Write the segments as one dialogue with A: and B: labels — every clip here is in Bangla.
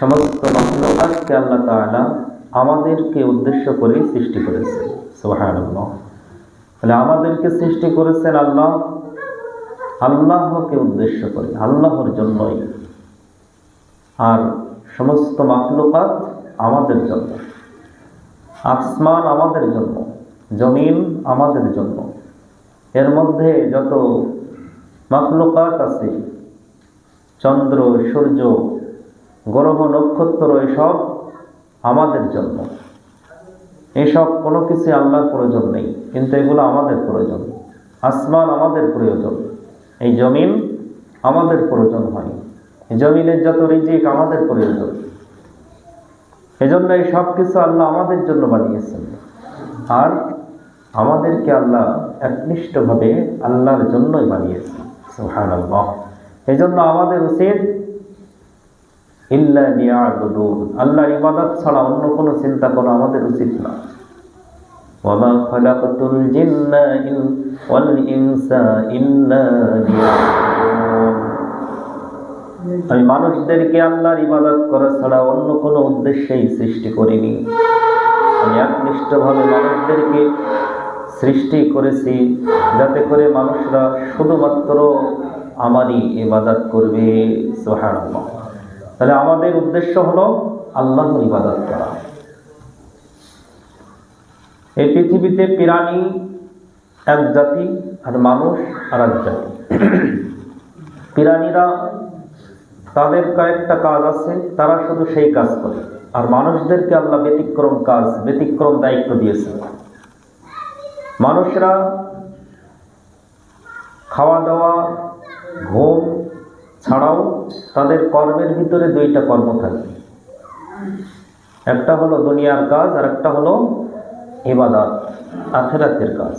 A: সমস্ত মাহলুকাতকে আল্লাহ তাআলা আমাদেরকে উদ্দেশ্য করে সৃষ্টি করেছেন। সুবহানাল্লাহ। তাহলে আমাদেরকে সৃষ্টি করেছেন আল্লাহ? আল্লাহকে উদ্দেশ্য করে, আল্লাহর জন্যই। আর সমস্ত মাখলুকাত আমাদের জন্য। আসমান আমাদের জন্য, জমিন আমাদের জন্য। এর মধ্যে যত মাখলুকাত আছে, চন্দ্র, সূর্য গ্রহ নক্ষত্র এসব আমাদের জন্য। এসব কোনো কিছু আল্লাহর প্রয়োজন নেই, কিন্তু এগুলো আমাদের প্রয়োজন। আসমান আমাদের প্রয়োজন। এই জমিন আমাদের প্রয়োজন হয়। জমিনের যত রিজিক আমাদের প্রয়োজন। এজন্য এই সব কিছু আল্লাহ আমাদের জন্য বানিয়েছেন। আর আমাদেরকে আল্লাহ একনিষ্ঠভাবে আল্লাহর জন্যই বানিয়েছেন। সুহান আল্লাহ এই জন্য আমাদের উচিত ইল্লা লিয়াবুদুন আল্লাহ ইবাদত ছাড়া অন্য কোনো চিন্তা করা আমাদের উচিত না। ওয়ামা খালাকাতুল জিন্না ওয়াল ইনসা ইল্লা আমি মানুষদেরকে আল্লাহর ইবাদত করা ছাড়া অন্য কোনো উদ্দেশ্যেই সৃষ্টি করিনি। আমি একনিষ্ঠভাবে মানুষদেরকে সৃষ্টি করেছি যাতে করে মানুষরা শুধুমাত্র আমারই ইবাদত করবে। সুবহানাল্লাহ। তাহলে আমাদের উদ্দেশ্য হলো আল্লাহর ইবাদত করা। এই পৃথিবীতে প্রাণী এক জাতি আর মানুষ আর এক জাতি। প্রাণীরা তাদের কয়েকটা কাজ আছে, তারা শুধু সেই কাজ করে। আর মানুষদেরকে আল্লাহ ব্যতিক্রম কাজ, ব্যতিক্রম দায়িত্ব দিয়েছে মানুষরা খাওয়া দাওয়া, ঘুম ছাড়াও তাদের কর্মের ভিতরে দুইটা কর্ম থাকে একটা হলো দুনিয়ার কাজ, আর একটা হলো ইবাদত, আখেরাতের কাজ।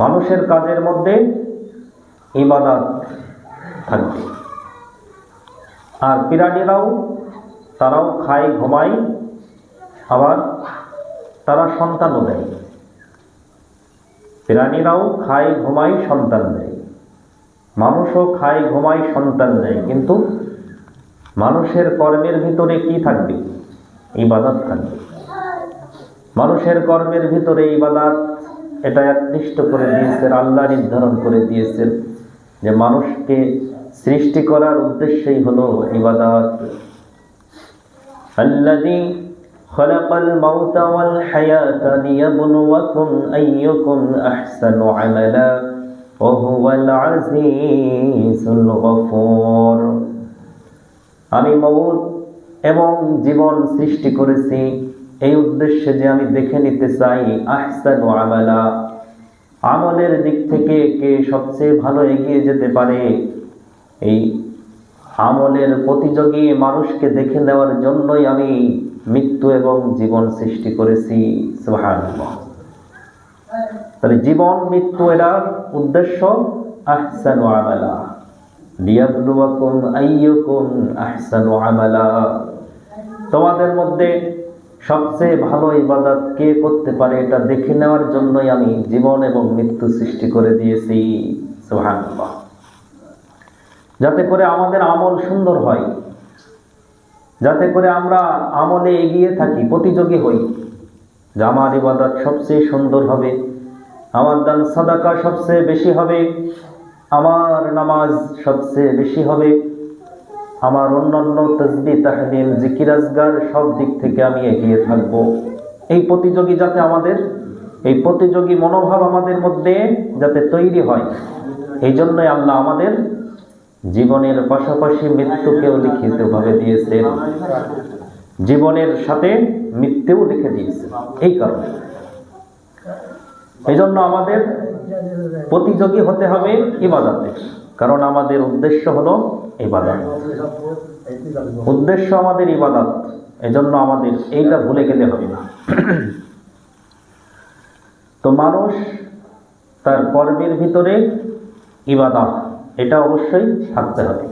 A: মানুষের কাজের মধ্যে ইবাদত থাকবে। আর পিরানিরাও, তারাও খায়, ঘুমায়, আবার তারা সন্তানও দেয়। প্রাণীরাও খায়, ঘুমায়, সন্তান দেয়। মানুষও খায় ঘুমায় সন্তান দেয় কিন্তু মানুষের কর্মের ভিতরে কি থাকবে ইবাদত থাকবে মানুষের কর্মের ভিতরে ইবাদত এটা একনিষ্ঠ করে দিয়েছেন আল্লাহ নির্ধারণ করে দিয়েছেন যে মানুষকে সৃষ্টি করার উদ্দেশ্যই হলো ইবাদত الذي خلق الموت والحياة ليبلوكم أيكم أحسن عملا وهو العزيز الغفور আমি মৌত এবং জীবন সৃষ্টি করেছি এই উদ্দেশ্যে যে আমি দেখে নিতে চাই আহসান আমালা আমলের দিক থেকে কে সবচেয়ে ভালো এগিয়ে যেতে পারে এই আমলের প্রতিযোগী মানুষকে দেখে নেওয়ার জন্যই আমি মৃত্যু এবং জীবন সৃষ্টি করেছি সুবহানাল্লাহ তাহলে জীবন, মৃত্যু এটার উদ্দেশ্য তোমাদের মধ্যে সবচেয়ে ভালো ইবাদত কে করতে পারে এটা দেখে নেওয়ার জন্যই আমি জীবন এবং মৃত্যু সৃষ্টি করে দিয়েছি। যাতে করে আমাদের আমল সুন্দর হয়। যাতে করে আমরা আমলে এগিয়ে থাকি, প্রতিযোগী হই। যে আমার ইবাদত সবচেয়ে সুন্দর হবে। আমার দান সাদাকা সবচেয়ে বেশি হবে, আমার নামাজ সবচেয়ে বেশি হবে। আমার অন্যান্য তসবি তাহলিম জিকিরাজগার সব দিক থেকে আমি এগিয়ে থাকব। এই প্রতিযোগী যাতে আমাদের, এই প্রতিযোগী মনোভাব আমাদের মধ্যে যাতে তৈরি হয়, এই জন্যই আল্লাহ আমাদের জীবনের পাশাপাশি মৃত্যুকেও লিখিতভাবে দিয়েছেন। জীবনের সাথে মৃত্যুও লিখে দিয়েছে এই কারণে। এই জন্য আমাদের প্রতিযোগী হতে হবে ইবাদতে। কারণ আমাদের উদ্দেশ্য হলো ইবাদত। উদ্দেশ্য আমাদের ইবাদত। এজন্য আমাদের এইটা ভুলে গেলে হবে না। তো মানুষ তার কর্মের ভিতরে ইবাদত, এটা অবশ্যই থাকতে হবে।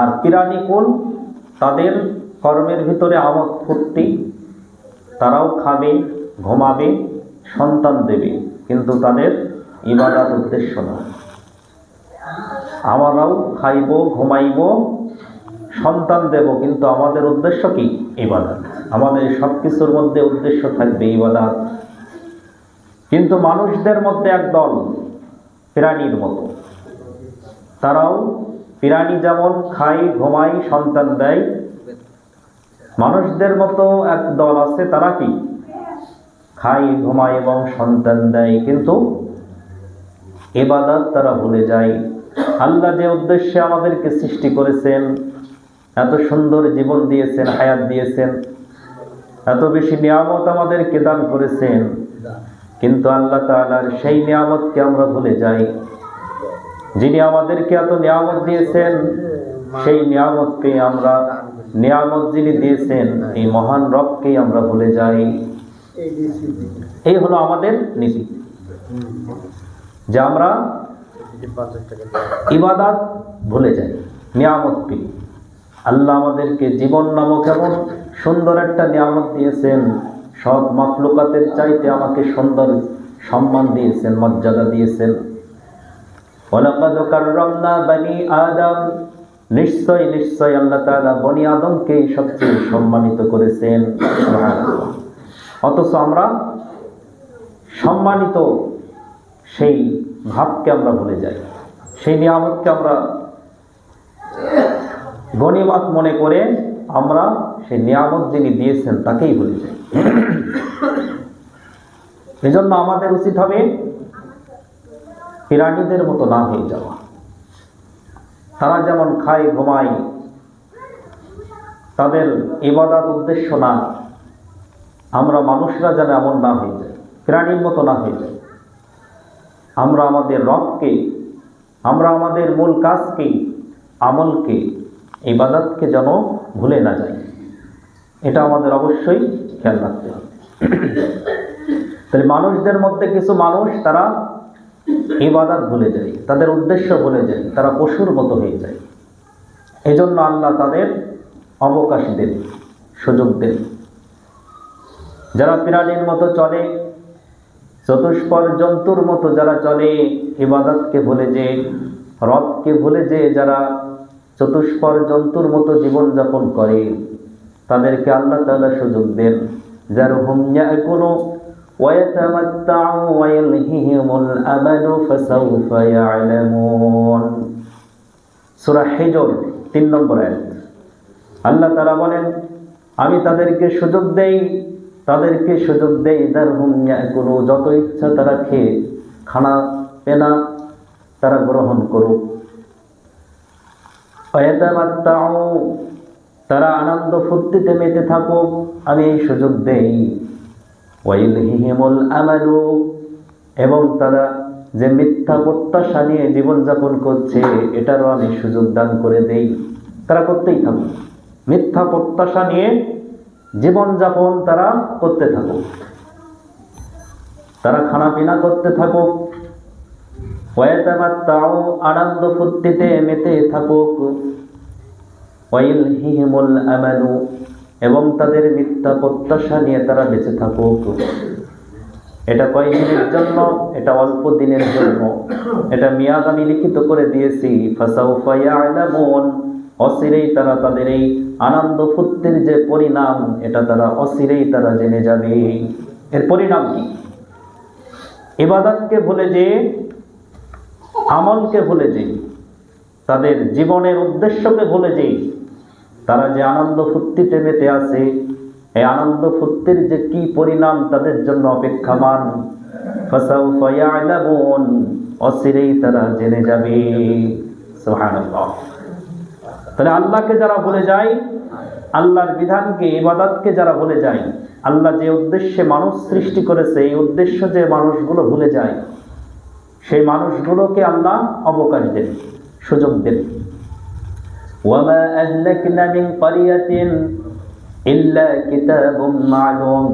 A: আর পিরানিকুল তাদের কর্মের ভিতরে আমোদ ফুর্তি, তারাও খাবে, ঘুমাবে সন্তান দেবে, কিন্তু তাদের ইবাদত উদ্দেশ্য না। আমরাও খাইব, ঘুমাইব, সন্তান দেব, কিন্তু আমাদের উদ্দেশ্য কি? ইবাদত। আমাদের সব কিছুর মধ্যে উদ্দেশ্য থাকবে ইবাদত। কিন্তু মানুষদের মধ্যে এক দল, প্রাণীর মতো। তারাও প্রাণী যেমন খাই ঘুমাই সন্তান দেয়, মানুষদের মতো এক দল আছে, তারা কি? খায় ঘুমায় এবং সন্তান দেয়, কিন্তু এবাদাত তারা ভুলে যায়। আল্লাহ যে উদ্দেশ্যে আমাদেরকে সৃষ্টি করেছেন, এত সুন্দর জীবন দিয়েছেন, হায়াত দিয়েছেন, এত বেশি নিয়ামত আমাদেরকে দান করেছেন, কিন্তু আল্লাহ তাআলার সেই নিয়ামতকে আমরা ভুলে যাই। যিনি আমাদেরকে এত নিয়ামত দিয়েছেন, সেই নিয়ামতকে আমরা, নিয়ামত যিনি দিয়েছেন, এই মহান রবকেই আমরা ভুলে যাই। এই হলো আমাদের নীতি। যে আমরা ইবাদাত ভুলে যাই, নিয়ামত পেয়ে। আল্লাহ আমাদেরকে জীবন নামক এমন সুন্দর একটা নিয়ামত দিয়েছেন সব মাকলুকাতের চাইতে আমাকে সুন্দর সম্মান দিয়েছেন, মর্যাদা দিয়েছেন। নিশ্চয় নিশ্চয় আল্লাহ বনি আদমকে সবচেয়ে সম্মানিত করেছেন। অথচ আমরা সম্মানিত সেই ভাবকে আমরা ভুলে যাই। সেই নিয়ামতকে আমরা গণিমত মনে করে আমরা সেই নিয়ামত যিনি দিয়েছেন তাকেই ভুলে যাই। এজন্য আমাদের উচিত হবে প্রাণীদের মতো না হয়ে যাওয়া। তারা যেমন খায় ঘুমায়, তাদের ইবাদাত উদ্দেশ্য না। আমরা মানুষরা যেন এমন না হয়ে যায় প্রাণীর মতো না হয়ে যায় আমরা আমাদের রবকে, আমরা আমাদের মূল কাজকে, আমলকে, ইবাদতকে যেন ভুলে না যাই। এটা আমাদের অবশ্যই খেয়াল রাখতে হবে। তাহলে মানুষদের মধ্যে কিছু মানুষ তারা ইবাদত ভুলে যায়, তাদের উদ্দেশ্য ভুলে যায়, তারা পশুর মতো হয়ে যায়। এজন্য আল্লাহ তাদের অবকাশ দেন, সুযোগ দেন। যারা প্রাণীর মতো চলে চতুষ্পর জন্তুর মতো যারা চলে, ইবাদতকে ভুলে যে রথকে ভুলে যে যারা চতুষ্পর জন্তুর মতো জীবনযাপন করে, তাদেরকে আল্লাহ তালা সুযোগ দেন। যার হুমিয়া কোনো তিন নম্বর আল্লাহ তারা বলেন, আমি তাদেরকে সুযোগ দেই তাদেরকে সুযোগ দেই দারহুম ইয়াকুলু, যত ইচ্ছা তারা খেয়ে, খানা পেনা তারা গ্রহণ করুক। ওয়াতামাত্তাউ তারা আনন্দ ফুর্তিতে মেতে থাকুক, আমি এই সুযোগ দেই। ওয়াইলহিহিমুল আমালু, এবং তারা যে মিথ্যা প্রত্যাশা নিয়ে জীবনযাপন করছে, এটারও আমি সুযোগ দান করে দেই। তারা করতেই থাকুক। মিথ্যা প্রত্যাশা নিয়ে জীবনযাপন তারা করতে থাকুক। তারা খানাপিনা করতে থাকুক। ওয়াতামাত্তাউ আনন্দ ফুর্তিতে মেতে থাকুক। এবং তাদের মিথ্যা প্রত্যাশা নিয়ে তারা বেঁচে থাকুক। এটা কয়েকদিনের জন্য? এটা অল্প দিনের জন্য। এটা মেয়াদ আমি লিখিত করে দিয়েছি। ফাসাউফা ইয়ালামুন। অচিরেই তারা তাদের এই আনন্দ ফুর্তির যে পরিণাম, এটা তারা অচিরেই তারা জেনে যাবে। এর পরিণাম কি? ইবাদতকে ভুলে যে, আমলকে ভুলে যে, তাদের জীবনের উদ্দেশ্যকে ভুলে যে, তারা যে আনন্দ ফুর্তিতে মেতে আছে, এই আনন্দ ফুর্তির যে কি পরিণাম তাদের জন্য অপেক্ষামান? অচিরেই তারা জেনে যাবে। সুবহানাল্লাহ। তাহলে আল্লাহকে যারা ভুলে যায় আল্লাহর বিধানকে ইবাদতকে যারা ভুলে যায় আল্লাহ যে উদ্দেশ্যে মানুষ সৃষ্টি করেছে এই উদ্দেশ্য যে মানুষগুলো ভুলে যায় সেই মানুষগুলোকে আল্লাহ অবকাশ দেন সুযোগ দেন وما أهلكنا من قرية إلا كتاب معلوم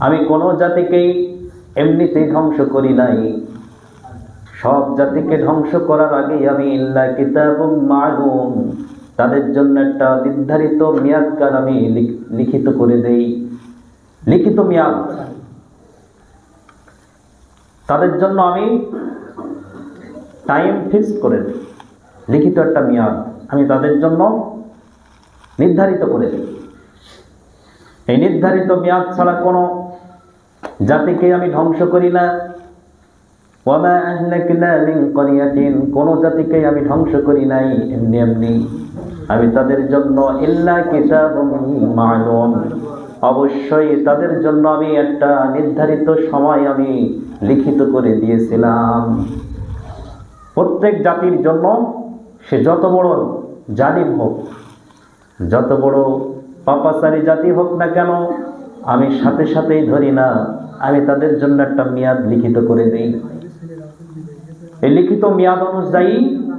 A: আমি কোনো জাতিকেই এমনিতেই ধ্বংস করি নাই সব জাতিকে ধ্বংস করার আগেই আমি ইল্লা কিতাব মালুম। তাদের জন্য একটা নির্ধারিত মেয়াদকাল আমি লিখ- লিখিত করে দেই। লিখিত মেয়াদ। তাদের জন্য আমি টাইম ফিক্সড করে দিই। লিখিত একটা মেয়াদ। আমি তাদের জন্য নির্ধারিত করে দিই। এই নির্ধারিত মেয়াদ ছাড়া কোনো জাতিকে আমি ধ্বংস করি না। ওয়ামা আহলাকনা মিন ক্বরিয়াতিন কোন জাতিকে আমি ধ্বংস করি নাই, এমনি এমনি। আমি তাদের জন্য ইল্লা কিতাবুম মা'লুম। অবশ্যই তাদের জন্য আমি একটা নির্ধারিত সময় আমি লিখিত করে দিয়েছিলাম। প্রত্যেক জাতির জন্য সে যত বড় জালিম হোক, যত বড় পাপাচারী জাতি হোক না কেন, আমি সাথে সাথেই ধরি না। আমি তাদের জন্য একটা মেয়াদ লিখিত করে দিই। এই লিখিত মেয়াদ অনুযায়ী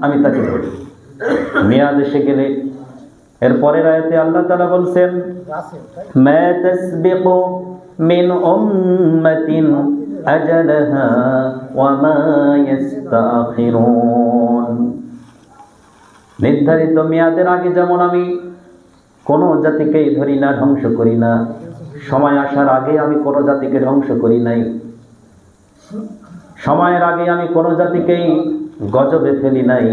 A: আমি তাকে ধরি। মেয়াদ এসে গেলে এর পরের আল্লাহ তাআলা বলছেন উম্মাতিন আজালাহা ওয়া মা ইস্তাখিরুন। নির্ধারিত মেয়াদের আগে যেমন আমি কোনো জাতিকেই ধরি না, ধ্বংস করি না, সময় আসার আগে আমি কোনো জাতিকে ধ্বংস করি নাই। সময়ের আগে আমি কোনো জাতিকেই গজবে ফেলি নাই।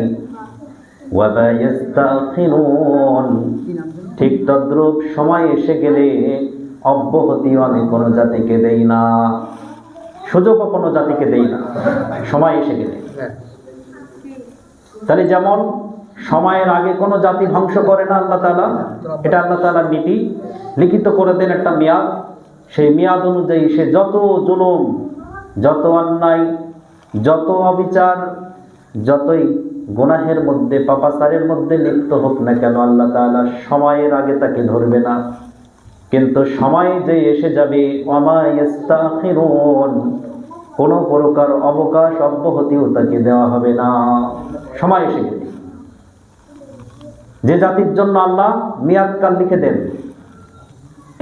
A: ঠিক তদ্রুপ সময় এসে গেলে অব্যাহতিও আমি কোনো জাতিকে দেই না। সুযোগও কোনো জাতিকে দেই না। সময় এসে গেলে। তাহলে যেমন সময়ের আগে কোনো জাতি ধ্বংস করে না আল্লাহ তালা এটা আল্লাহ তালার নীতি। লিখিত করে দেন একটা মেয়াদ। সেই মেয়াদ অনুযায়ী সে যত জুলুম যত অন্যায়, যত অবিচার, যতই গুনাহের মধ্যে, পাপাচারের মধ্যে লিপ্ত হোক না কেন, আল্লাহ তাআলা সময়ের আগে তাকে ধরবে না। কিন্তু সময় যে এসে যাবে কোনো প্রকার অবকাশ, অব্যাহতিও তাকে দেওয়া হবে না। সময় এসে গেলে যে জাতির জন্য আল্লাহ মেয়াদকাল লিখে দেন,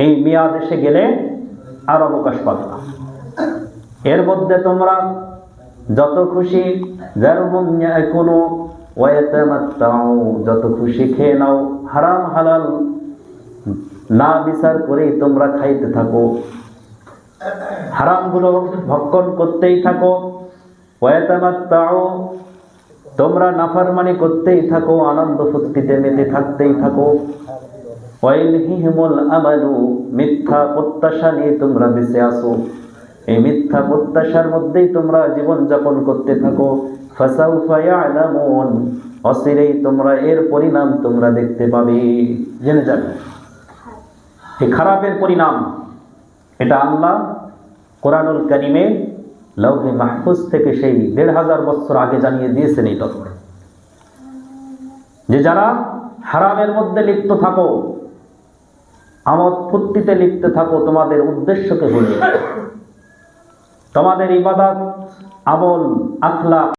A: এই মেয়াদ এসে গেলে আর অবকাশ পাবে না। এর মধ্যে তোমরা যত খুশি কোনো যত খুশি খেয়ে নাও। হারাম, হালাল, না বিচার করেই তোমরা খাইতে থাকো। হারামগুলো ভক্ষণ করতেই থাকো। ওয়াতামাত্তাও তোমরা নাফারমানি করতেই থাকো, আনন্দ ফুর্তিতে মেতে থাকতেই থাকো। ওয়াইলহিহিমুল আমালু, মিথ্যা প্রত্যাশা নিয়ে তোমরা বেঁচে আসো। এই মিথ্যা প্রত্যাশার মধ্যেই তোমরা জীবন যাপন করতে থাকো। অচিরেই তোমরা এর পরিণাম তোমরা দেখতে পাবে। জেনে যাবে এই খারাপের পরিণাম, এটা আল্লাহ কোরআনুল করিমে লৌহে মাহফুজ থেকে সেই দেড় হাজার বছর আগে জানিয়ে দিয়েছেন এই তথ্য যে যারা হারামের মধ্যে লিপ্ত থাকো, আমদ ফুর্তিতে লিপ্ত থাকো, তোমাদের উদ্দেশ্যকে বলে তোমাদের ইবাদত আমল আখলা